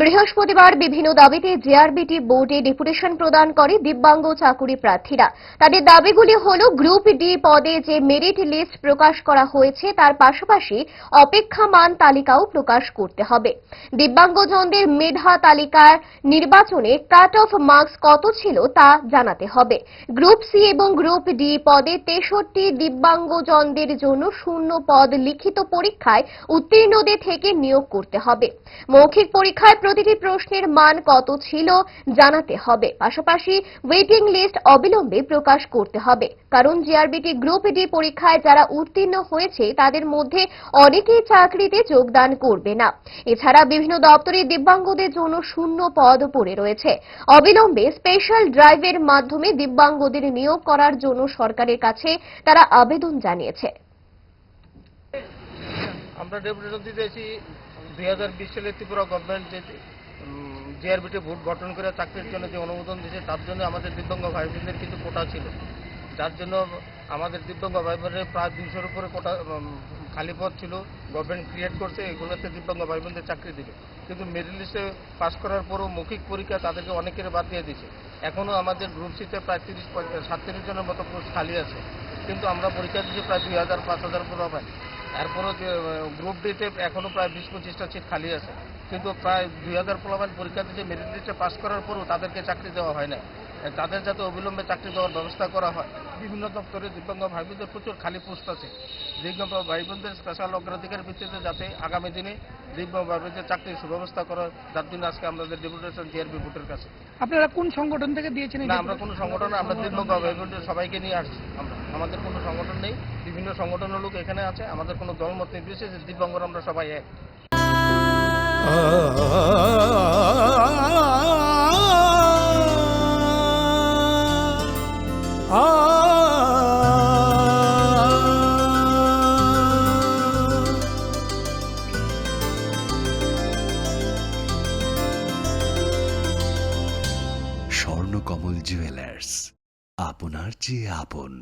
বৃহস্পতিবার বিভিন্ন দাবিতে জেআরবিটি বোর্ডে ডেপুটেশন প্রদান করে দিব্যাঙ্গ চাকুরি প্রার্থীরা। তাদের দাবিগুলি হল, গ্রুপ ডি পদে যে মেরিট লিস্ট প্রকাশ করা হয়েছে, তার পাশাপাশি অপেক্ষামান তালিকাও প্রকাশ করতে হবে। দিব্যাঙ্গজনদের মেধা তালিকার নির্বাচনে কাট অফ মার্কস কত ছিল তা জানাতে হবে। গ্রুপ সি এবং গ্রুপ ডি পদে তেষট্টি দিব্যাঙ্গজনদের জন্য শূন্য পদ লিখিত পরীক্ষায় উত্তীর্ণদের থেকে নিয়োগ করতে হবে। মৌখিক পরীক্ষায় প্রতিটি প্রশ্নের মান কত ছিল জানাতে হবে। পাশাপাশি ওয়েটিং লিস্ট অবিলম্বে প্রকাশ করতে হবে। কারণ জিআরবিটি গ্রুপ ডি পরীক্ষায় যারা উত্তীর্ণ হয়েছে, তাদের মধ্যে অনেকেই চাকরিতে যোগদান করবে না। এছাড়া বিভিন্ন দপ্তরে দিব্যাঙ্গদের জন্য শূন্য পদ পড়ে রয়েছে। অবিলম্বে স্পেশাল ড্রাইভের মাধ্যমে দিব্যাঙ্গদের নিয়োগ করার জন্য সরকারের কাছে তারা আবেদন জানিয়েছে। আমরা ডেপুটেশন দুই হাজার বিশ সালে ত্রিপুরা গভর্নমেন্ট যে জিআরবিটি ভোট গঠন করে চাকরির জন্য যে অনুমোদন দিয়েছে, তার জন্য আমাদের দিব্যাঙ্গ ভাই বোনদের কিন্তু কোটা ছিল। যার জন্য আমাদের দিব্যাঙ্গ ভাই বোনের প্রায় দুইশোর উপরে কোটা খালি পদ ছিল। গভর্নমেন্ট ক্রিয়েট করছে, এগুলোতে দিব্যাঙ্গ ভাই বোনদের চাকরি দিবে কিন্তু মেরিট লিস্টে পাস করার পরও মৌখিক পরীক্ষা তাদেরকে অনেকের বাদ দিয়ে দিয়েছে। এখনও আমাদের গ্রুপ সিতে প্রায় তিরিশ সাতত্রিশ জনের মতো পোস্ট খালি আছে। কিন্তু আমরা পরীক্ষা দিচ্ছি প্রায় দুই হাজার, পাঁচ হাজার পুরো পাই এরপরও যে গ্রুপ ডিতে এখনও প্রায় বিশ পঁচিশটা সিট খালি আছে। কিন্তু প্রায় দুই হাজার পোলাবান পরীক্ষা দিতে মেরিট লিস্টে পাস করার পরও তাদেরকে চাকরি দেওয়া হয় না তাদের যাতে অবিলম্বে চাকরি দেওয়ার ব্যবস্থা করা হয় বিভিন্ন দপ্তরে দিব্যাঙ্গ ভাই বোনদের প্রচুর খালি পোস্ট আছে। দিব্যাঙ্গ ভাই বোনদের স্পেশাল অগ্রাধিকার ভিত্তিতে যাতে আগামী দিনে দিব্যাঙ্গ ভাই বোনদের চাকরির সুব্যবস্থা করা যার জন্য আজকে আমাদের ডেপুটেশন জিআরবি ভোটের কাছে। আপনারা কোন সংগঠন থেকে দিয়েছেন না আমরা কোনো সংগঠন আমরা দিব্যাঙ্গ ভাই বোনদের সবাইকে নিয়ে আসছি আমরা। আমাদের কোনো সংগঠন নেই, বিভিন্ন সংগঠনের লোক এখানে আছে, আমাদের কোনো দলমত নির্বিশেষে দিব্যাঙ্গরা আমরা সবাই এক। স্বর্ণকমল জুয়েলার্স, আপনার চেয়ে আপন।